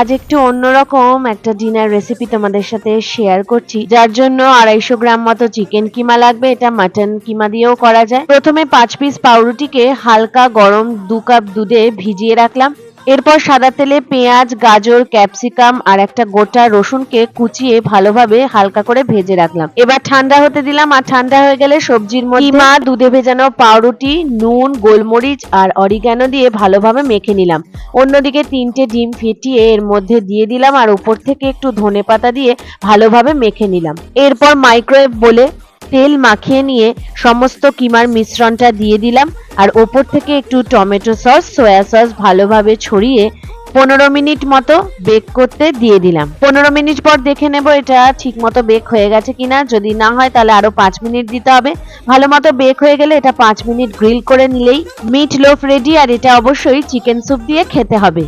আজ একটু অন্যরকম একটা ডিনার রেসিপি তোমাদের সাথে শেয়ার করছি, যার জন্য আড়াইশো গ্রাম মতো চিকেন কিমা লাগবে, এটা মাটন কিমা দিয়েও করা যায়। প্রথমে পাঁচ পিস পাউরুটিকে হালকা গরম দু কাপ দুধে ভিজিয়ে রাখলাম। এরপর সাদা তেলে পেঁয়াজ, গাজর, ক্যাপসিকাম আর একটা গোটা রসুনকে কুচিয়ে ভালোভাবে হালকা করে ভেজে রাখলাম। এবার ঠান্ডা হতে দিলাম আর ঠান্ডা হয়ে গেলে সবজির মধ্যে কিমা, দুধে ভেজানো পাউরুটি, নুন, গোলমরিচ আর অরিগ্যানো দিয়ে ভালোভাবে মেখে নিলাম। অন্যদিকে তিনটে ডিম ফেটিয়ে এর মধ্যে দিয়ে দিলাম আর উপর থেকে একটু ধনে পাতা দিয়ে ভালোভাবে মেখে নিলাম। এরপর মাইক্রোওয়েভ বলে তেল মাখিয়ে নিয়ে সমস্ত কিমার মিশ্রণটা দিয়ে দিলাম। আর ওপর থেকে একটু টমেটো সস, সয়া সস ভালোভাবে ছড়িয়ে পনেরো মিনিট মতো বেক করতে দিয়ে দিলাম। পনেরো মিনিট পর দেখে নেব এটা ঠিক মতো বেক হয়ে গেছে কিনা। যদি না হয় তাহলে আরও পাঁচ মিনিট দিতে হবে। ভালো মতো বেক হয়ে গেলে এটা পাঁচ মিনিট গ্রিল করে নিলেই মিট লোফ রেডি। আর এটা অবশ্যই চিকেন স্যুপ দিয়ে খেতে হবে।